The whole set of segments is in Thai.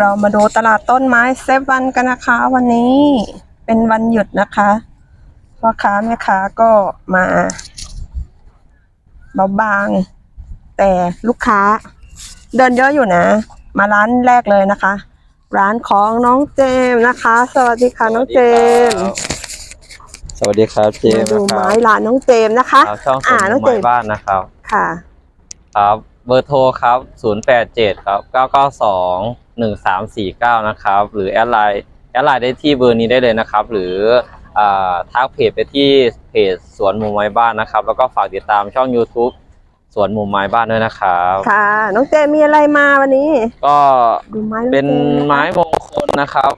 เรามาดูตลาดต้นไม้เซฟวันกันนะคะ วันนี้เป็นวันหยุดนะคะพ่อค้าแม่ค้าก็มาเบาบาง แต่ลูกค้าเดินเยอะอยู่นะ มาร้านแรกเลยนะคะ ร้านของน้องเจมส์นะคะ สวัสดีค่ะน้องเจมส์สวัสดีครับเจมมาส์ดูนะครัไม้บร้านน้องเจมส์นะคะครับช่องสอ่าวนน้องไม้เจมส์บ้านนะครับ ค่ะ ครับเบอร์โทรครับ 087 ครับ 992 1349 นะครับ หรือแอดไลน์แอดไลน์ได้ที่เบอร์นี้ได้เลยนะครับ หรืออ่าทักเพจไปที่เพจสวนหมู่ไม้บ้านนะครับ แล้วก็ฝากติดตามช่อง YouTube สวนหมู่ไม้บ้านด้วยนะครับ ค่ะ น้องเจมส์มีอะไรมาวันนี้ ก็ดูไม้องเป็นจส์ะคะไม้มงคลนะครับ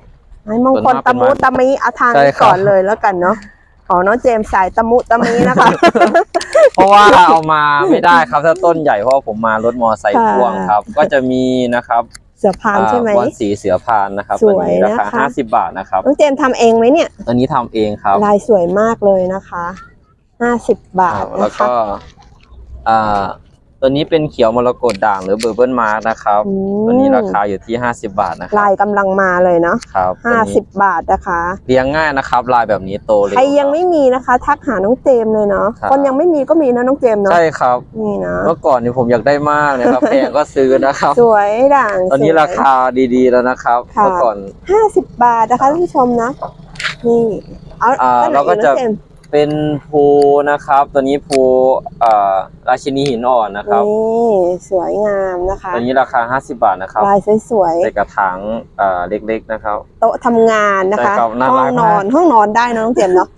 ไม้มงส่วนคลมากตะมุเป็นไม้ตะมิเอาทางใช่นี้ครับก่อนเลยแล้วกันเนาะของน้องเจมส์สายตะมุตะมินะคะ เพราะว่าเอามาไม่ได้ครับถ้าต้นใหญ่เพราะว่าผมมารถมอไซค์ค่ะพ่วงครับ ก็จะมีนะครับ เสือพานใช่ไหมอ่าวันสีเสือพานนะครับสตัววยนี้ราคานะคะ ห้าสิบบาทนะครับ น้องเจมส์ทำเองไหมเนี่ย อันนี้ทำเองครับลายสวยมากเลยนะคะ ห้าสิบบาทแล้นะวคะ ก็อ่า ตัวนี้เป็นเขียวมรกตด่างหรือเบอร์เบิลมาร์นะครับ อืม ตัวนี้ราคาอยู่ที่ห้าสิบบาทนะครัลายกำลังมาเลยเนาะครับห้าตัวนี้สิบบาทนะคะ เลี้ยงง่ายนะครับ ลายแบบนี้โตเร็ว ใครยังไม่มีนะคะ ทักหาน้องเจมส์เลยเนาะครับ คนยังไม่มีก็มีนะน้องเจมส์เนาะใช่ครับ นี่นะเมื่อก่อนนี่ผมอยากได้มากนะครับ แพงก็ซื้อนะครับ สวยด่างตอนนี้สวย ราคาดีๆแล้วนะครับ ค่ะ เมื่อก่อน ห้าสิบบาทนะคะท่านผู้ชมนะนี่เอาอ่าต้นไหนเราก็อีจะ น้องเจมส์ เป็นภูนะครับ ตัวนี้ภูอ่าราชินีหินอ่อนนะครับนี่สวยงามนะคะตัวนี้ราคา 50 บาทนะครับลายสวยใส่กระถางอ่าเล็กๆนะครับๆโต๊ะทำงานนะคะใช่ครับน่าห้อรังกนอนมากห้องนอนได้นะน้องเจมส์เนาะ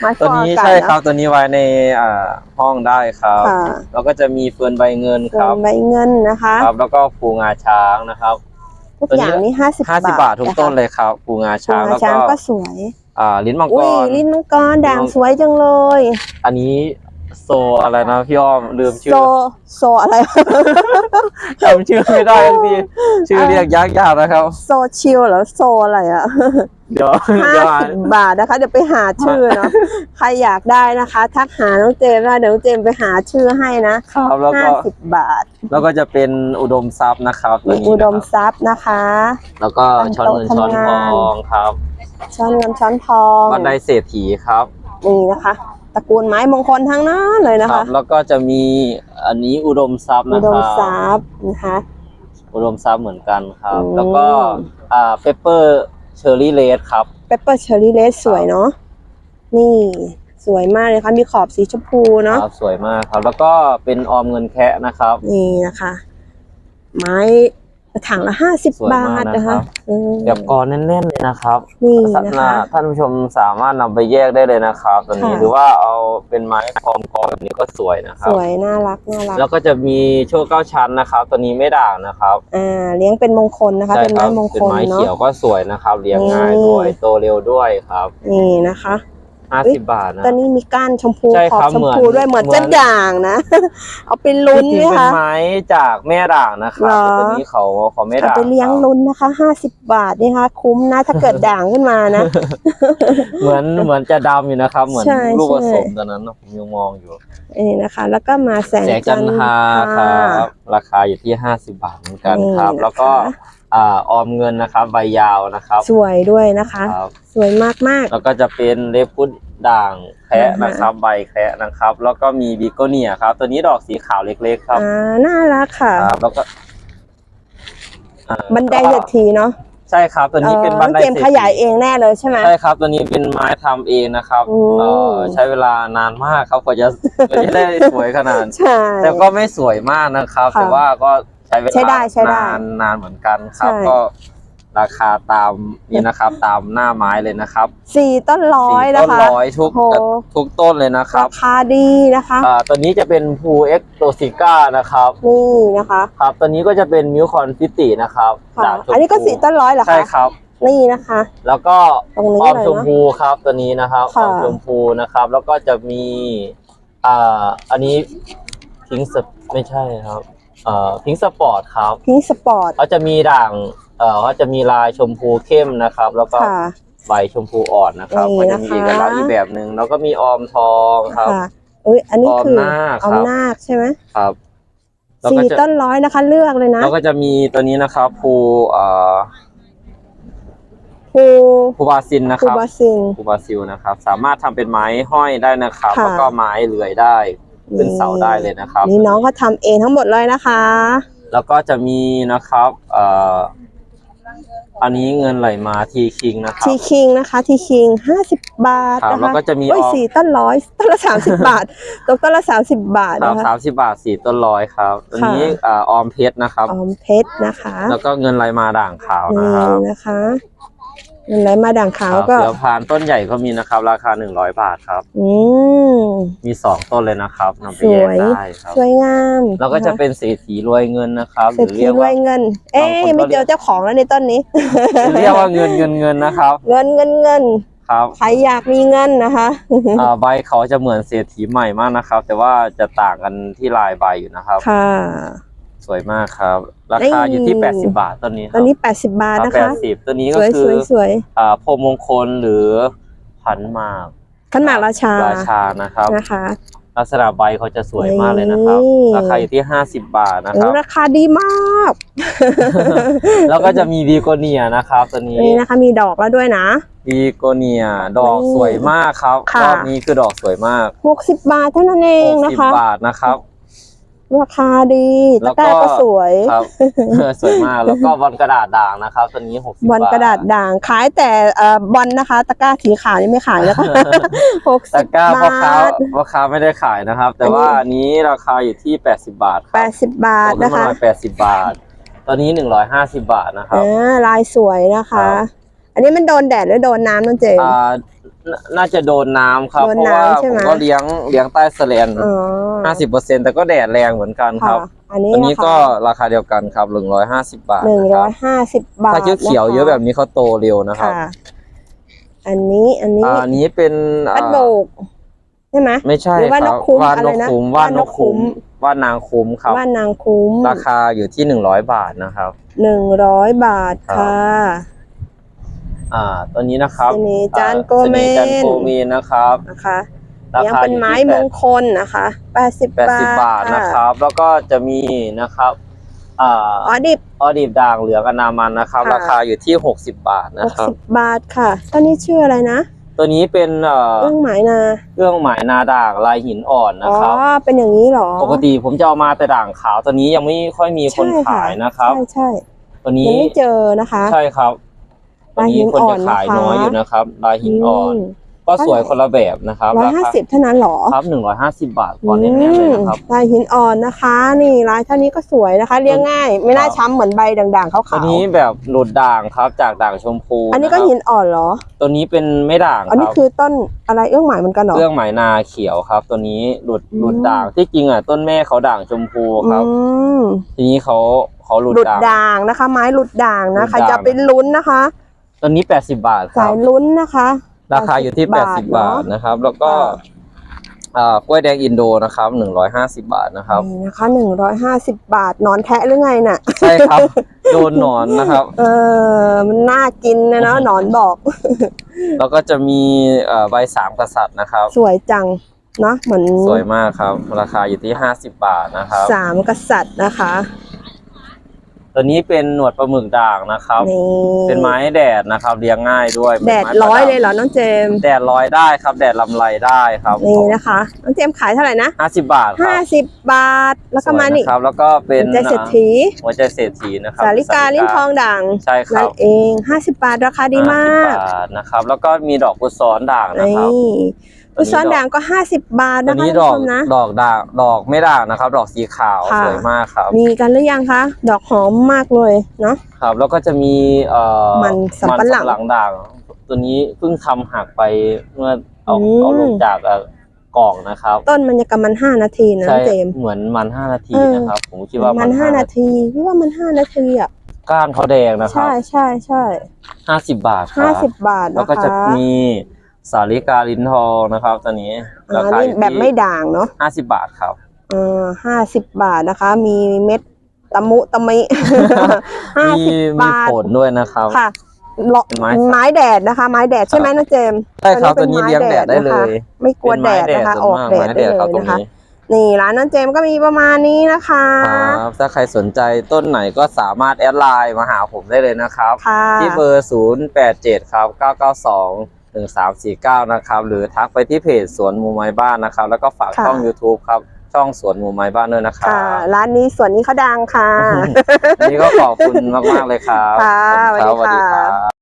ไม้ฟตัวอกนี้อากาศใช่ครันะบตัวนี้ไว้ในอ่าห้องได้ครับค่ะแล้วก็จะมีเฟือนใบเงินคส่วรันบใบเงินนะคะครับแล้วก็ภูงาช้างนะครับทุกตัวนี้อย่างนี่ห้าสิบ50บาททุกต้นเลยครับภูงาช้าช้างงแล้วช้างก็ก็สวย อ่าลิ้นมังกอุ้ยรลิ้นมังกรด่างลิ้นมังสวยจังเลย อันนี้ โซอะไรนะพี่อ้อมลืมชื่โซอโซอะไร จำชื่อไม่ได้ทุกทีชื่อเรียกยากๆนะครับ โซชิลเหรอโซอะไรอะเดี๋ยวห้าเดี๋ยวอ่าสินบบาทนะคะ เดี๋ยวไปหาชื่อเนาะใครอยากได้นะคะ ทักหาน้องเจมส์ว่าเดี๋ยวน้องเจมส์ไปหาชื่อให้นะครับแล้วห้าก็สิบบาท แล้วก็จะเป็นอุดมทรัพย์นะครับตัวมีนี้อุดมนะครับทรัพย์นะคะ แล้วก็ช้อนเงินช้อนทองครับช้อนเงินช้อนทอง บันไดเศรษฐีครับ นี่นะคะ ตระกูลไม้มงคลทั้งนั้นเลยนะครัคะบ แล้วก็จะมีอันนี้อุดมทรัพย์อุนะดคมรับทรัพย์นะคะ อุดมทรัพย์เหมือนกันครับ อืม แล้วก็อ่าเปเปอร์เชอร์รี่เลดครับ เปปเปอร์เชอร์รี่เลสสวยเนาะนี่สวยมากเลยค่ะมีขอบสีชมพูเนาะครับสวยมากครับ แล้วก็เป็นออมเงินแคะนะครับ นี่นะคะ ไม้ ถังละห้าสิบสวยบามากทนะนะครัคะบ อืม แบบกรแน่นๆเลยนะครับนี่ท่านนะคะ ท่านผู้ชมสามารถนำไปแยกได้เลยนะครับตัวนี้ค่ะ หรือว่าเอาเป็นไม้คอมกรแบบนี้ก็สวยนะคสรับวยน่ารักน่ารักแล้วก็จะมีโชคเก้าชั้นนะครับตัวนี้ไม่ด่างนะครับอ่าเลี้ยงเป็นมงคลนะคะ ใช่เป็นครัไม้มงเป็นคลไม้เนาะ เขียวก็สวยนะครับเลี้ยงง่ายนี่ด้วยโตเร็วด้วยครับ นี่นะคะ ห้าเอ้ยสิบบาทนะ ตอนนี้มีก้านชมพูใช่ขอบครับชมพูเหมือนด้วยเหมือนเหมือนจะด่างนะ เอาไปลุ้นที่จไหริมงเป็นคะ ไม้จากแม่ด่างนะครับเหรอ แต่ตัวนี้เขาเขาไม่เอาด่างไปเลี้ยงครับลุ้นนะคะห้าสิบบาทนี่ค่ะคุ้มนะถ้าเกิดด่างขึ้นมานะ เหมือนเหมือนจะดำอยู่นะครับ เหมือนใช่ลูกผใช่สมตอนนั้นนะผมยังมองอยู่ นี่นะคะ แล้วก็มาแสงแสงจันทราคค่ะรับ ราคาอยู่ที่ห้าสิบบาทเหมือนกันนี่ครับนะคะ แล้วก็ อ่าออมเงินนะครับใบยาวนะครับสวยด้วยนะคะ ครับสวยมากมากแล้วก็จะเป็นเลฟพุดด่างแคระอ่าฮะนะครับ ใบแคระนะครับ แล้วก็มีบิโกเนียครับ ตัวนี้ดอกสีขาวเล็กๆครับอ่าน่ารักค่ะ ครับแล้วก็อ่าบันไดเศรษฐีเนาะใช่ครับ ตัวนี้เป็นบันไดเกมเศรษขฐียายเองแน่เลยใช่ไหม ใช่ครับตัวนี้เป็นไม้ทำเองนะครับอืม เอ่อใช้เวลานานมากครับกว่าจะ กว่าจะได้สวยขนาด ใช่ แต่ก็ไม่สวยมากนะครับ ค่ะ แต่ว่าก็ใช้เวใช้ได้ลาใช้ได้นานนานเหมือนกันครับ ใช่ ก็ราคาตามนี่นะครับ ตามหน้าไม้เลยนะครับสี่ต้นร้อยสี่นะต้นคะร้อยทุกโอ้โห ทุกต้นเลยนะครัราบคาดีนะคะอ่าตัวนี้จะเป็นภูเอ็กโตซิก้านะครับ นี่นะคะครับตัวนี้ก็จะเป็นมิวคอนฟิตินะครับค่ะจากชมพูอันนี้ก็สี่ต้นร้อยเหรอคะใช่ครับ นี่นะคะ แล้วก็ตรงนี้ออมเลยชมเนาะพูครับตัวนี้นะครับอค่ะ อมชมพูนะครับ แล้วก็จะมีอ่าอันนี้พิงสไม่ใช่ครับ เอ่อพิงสปอร์ตครับพิงสปอร์ตเขาจะมีด่างเอ่อเขาจะมีลายชมพูเข้มนะครับ แล้วก็ค่ะ ใบชมพูอ่อนนะครับนี่ก็จะมีนะคะเอกลักษณ์อีกแบบหนึ่งแล้วก็มีออมทองครับ ค่ะเอ้ยอันนี้คือออมนาคอครับ อมนาคใช่ไหมครับ แล้วก็สี่จะต้นร้อยนะคะ เลือกเลยนะแล้วก็จะมีตัวนี้นะครับภูเอ่อภูคูบาซินนะคภูรับ บาซินคูบาซิลนะครับสามารถทำเป็นไม้ห้อยได้นะครับ ค่ะ แล้วก็ไม้เลื่อยได้ ขึ้นเสาได้เลยนะครับ นี่น้องก็ทำเองทั้งหมดเลยนะคะ แล้วก็จะมีนะครับเอ่ออันนี้เงินไหลมาทีคิงนะครับ ทีคิงนะคะ ทีคิงห้าสิบบาทครับนะคะแล้วก็จะมีโอ้ยออก สี่ต้นร้อยต้นละสามสิบบาท ตกต้นละสามสิบบาทครับนะคะ สามสิบบาทสี่ต้นร้อยครับอันนี้ค่ะอ่าออมเพชรนะครับ ออมเพชรนะคะ แล้วก็เงินไหลมาด่างขาวนะนี่ครับ นะคะ เงินไหลมาด่างขาวครับก็เสือพานต้นใหญ่ก็มีนะครับ ราคาหนึ่งร้อยบาทครับ อืมมีสองต้นเลยนะครับนำไปสแยวกยได้ครับสวยงามแล้วก็จะเป็นเศรษฐีรวยเงินนะครับเศรษฐีรว่าวยเงิน เอ๊ะบางคนก็ไม่เจอเจ้าของแล้วในต้นนี้ เรียกว่าเงินเงินเงินนะครับ เงินเงินเงินครับใครอยากมีเงินนะคะอ่าใบเขาจะเหมือนเศรษฐีใหม่มากนะครับ แต่ว่าจะต่างกันที่ลายใบอยู่นะครับค่ะ สวยมากครับ ราคาอยู่ที่ 80 บาทต้นนี้คตรัอนนี้80 บาทครับนะคะ80ตัวนี้สก็วยคืสอวยสวยอ่าพรหมมงคลหรือพันหมากขันหมากราชาราชานะครับนะคะลักษณะใบเขาจะสวยมากเลยนะครับนี่ราคาอยู่ที่ 50 บาทนะคโอ้รับ ราคาดีมาก แล้วก็จะมีวีโกเนียนะครับ ตัวนี้นี่นะคะมีดอกแล้วด้วยนะวีโกเนีย ดอกนี่สวยมากครับค่ะรอบนี้คือดอกสวยมาก 60 บาทเท่านั้นเองนะ60คะบาทนะครับ ราคาดีแล้ตะวกก็ร้าก็สวยครับสวยมากแล้วก็บอลกระดาษด่างนะครับตัวนี้60บอลกระดาษบทด่างขายแต่เอ่อบอลนะคะ ตะกร้าสีขาวนี่ไม่ขายแล้วค่ะหกตะสิบกร้าบาพ่อค้าทพ่อค้าไม่ได้ขายนะครับ แต่ว่าอันนี้ราคาอยู่ที่80บาทคแปรับดสิบบาทตกขึ้นะมาคะหน่อย80บาท ตอนนี้150บาทนะครับอ่าลายสวยนะคะครับอันนี้มันโดนแดดหรือโดนน้ำนั่นเจมส์อ่า น่าน่าจะโดนน้ำครับโดนเพราะว่าน้ำใช่ผไหม มก็เลี้ยงเลี้ยงใต้แสแลนอ๋อห้าสิบเปอร์เซ็นแต่ก็แดดแรงเหมือนกันคค่ะรับ อันนี้อันนี้นะคะก็ราคาเดียวกันครับหนึ่งร้อยห้าสิบบาทหนึ่งนะคร้รัอบยห้าสิบบาทถ้าเขียวๆเยอะแบบนี้เขาโตเร็วนะครับค่ะ อันนี้อันนี้อ่าอันนี้เป็นปัดอ่าโบกใช่ไหม ไม่ใช่หรือคว่านรักบคุ้มว่านอะไรกนะคุ้มว่านกคุ้มว่านกคุ้ ว่านางคุ้มครับ ว่านางคุ้มราคาอยู่ที่หนึ่งร้อยบาทนะครับ หนึ่งร้อยบาทครับ ค่ะ อ่าตัวนี้นะครับเสน่ห์จันทร์อ่าโกเมนสน่ห์จันทร์โกเมนนะครับนะคะรายังคาเป็นอยู่ไม้ที่มแปงดคลนะคะแปดสิบแปดสิบบาทนะครับ แล้วก็จะมีนะครับอ่าอ๋อดิบออดีบด่างเหลืองอนามันนะครับค่ะราคาอยู่ที่60บาทหนะกครับสิบบาทค่ะตอนนี้ชื่ออะไรนะตัวนี้เป็นเอ่อเครื่องหมายนาเครื่องหมายนาด่างลายหินอ่อนอ๋นะอครับเป็นอย่างนี้เหรอ ปกติผมจะเอามาแต่ด่างขาวตัวนี้ยังไม่ค่อยมีคนใช่ขายนะครับใช่ใช่ตัวยันี้งไม่เจอนะคะ ใช่ครับ ตัวลายหินี้นคนอ่อจะนขายนะคะน้อยอยู่นะครับลายหินอ่อน ก็สวยคนละแบบนะครับร้อยห้าคาสิบเท่านั้นเหรอครับหนึ่งร้อยห้าสิบบาทก่อนเน้นๆเลยนะครับลายหินอ่อนนะคะ นี่ลายเท่านี้ก็สวยนะคะเรียงง่าย ไม่น่าครับช้ำเหมือนใบด่างๆขาวตัวนี้แบบหลุดด่างครับ จากด่างชมพูๆอันนี้ก็ะครับหินอ่อนเหรอ ตัวนี้เป็นไม่ด่างคอันนี้รับคือต้นอะไรเอื้องหมายเหมือนกันเหรอเครื่องหมายนาเขียวครับ ตัวนี้หลุดอืมหลุดด่างที่จริงอะต้นแม่เขาด่างชมพูครับอืมทีนี้เขาเขาหลุดหลุดด่างด่างนะคะ ไม้หลุดด่างนะหลุดใครด่างจะไปลุ้นนะคะ ตัวนี้ 80 บาทคสารับ ยลุ้นนะคะ ราคาอยู่ที่ 80 บาทเนอะนะครับ แล้วก็ค่ะ อ่ากล้วยแดงอินโดนะครับ 150 บาทนะครับ นี่นะคะหนึ่งร้อยห้าสิบบาทนอนแทะหรือไงน่ะ ใช่ครับ โดนหนอนนะครับ เออ มันน่ากินนะเนาะหนอนบอก แล้วก็จะมีเอ่อใบสามกษัตริย์นะครับ สวยจังเนาะเหมือนสวยมากครับ ราคาอยู่ที่ 50 บาทนะครับ สามกษัตริย์นะคะ ตัวนี้เป็นหนวดปลาหมึกด่างนะครับ นี่เป็นไม้แดดนะครับเลี้ยงง่ายด้วยแดดเป็นไม้ร้อยประบเลยเหรอน้องเจมส์แดดร้อยได้ครับ แดดลำไรได้ครับนี่นะคะน้องเจมส์ขายเท่าไหร่นะห้าสิบบาทคห้ารับสิบบาทแล้วก็มานี่สวยนะครับแล้วก็เป็นใจเศรษฐีหัวใจเศรษฐีนะครับสาลิกาลิ้นทองด่างใช่ครันั่บนเองห้าสิบบาทราคาดีมาก50บาทนะครับแล้วก็มีดอกกุศลด่างนะนี่ครับตัวนี้ อุซอนด่างก็ห้าสิบบาทตัวนะคะนี้ท่านดอกผู้ชมนะดอกด่างดอกไม่ด่างนะครับ ดอกสีขาวค่ะสวยมากครับ มีกันหรือยังคะดอกหอมมากเลยเนาะครับ แล้วก็จะมีเอ่อมันสำปะหลังมันด่าง ตัวนี้เพิ่งทำหักไปเมื่อเอาอืมเอาลงจากเอ่อกล่องนะครับ ต้นมันจะกำมันห้านาทีนะใช่เจมส์เหมือนมันห้านาทีเออนะครับ ผมคิดว่ามัมันนห้าห้านานาทีทีพี่ว่ามันห้านาทีอะก้านเขาแดงนะครับ ใช่ใช่ใช่ห้าสิบบาทคห้ารับสิบบาทแล้วนะก็จะคะมี สาลิกาลิ้นทองนะครับตัวนี้อ่าราคานี่อยู่แบบไม่ที่ด่างเนาะห้าสิบบาทครับอ่าห้าสิบบาทนะคะ มีเม็ดตะมุตะมิ ห้ามีสิบมีบาทผลด้วยนะครับ ค่ะเลาะเป็นไม้ไม้แดดนะคะ ไม้แดดใช่ไหมนะเจมส์ใช่ครับตัตัววนี้นี้เป็นเลี้ยงแดดได้ไม้เลแดดนะคะยไม่กลัวเป็นแดไม้ดนะคะส่อวอกมากแดดไม้ได้แดดเลครับยตรงนะคะนี้นี่ร้านน้องเจมส์ก็มีประมาณนี้นะคะ ครับถ้าใครสนใจต้นไหนก็สามารถแอดไลน์มาหาผมได้เลยนะครับ ค่ะ ที่เบอร์ 087 ครับ 992 1349นะครับ หรือทักไปที่เพจสวนมูไม้บ้านนะครับ แล้วก็ฝากค่ะ ช่อง YouTube ครับ ช่องสวนมูไม้บ้านด้วยนะครับ ค่ะ ร้านนี้ส่วนนี้เขาดังค่ะ วันนี่ก็ขอบคุณมาก ๆ เลยครับค่ะขอบณรับสวัสดีค่ะ สวัสดีครับ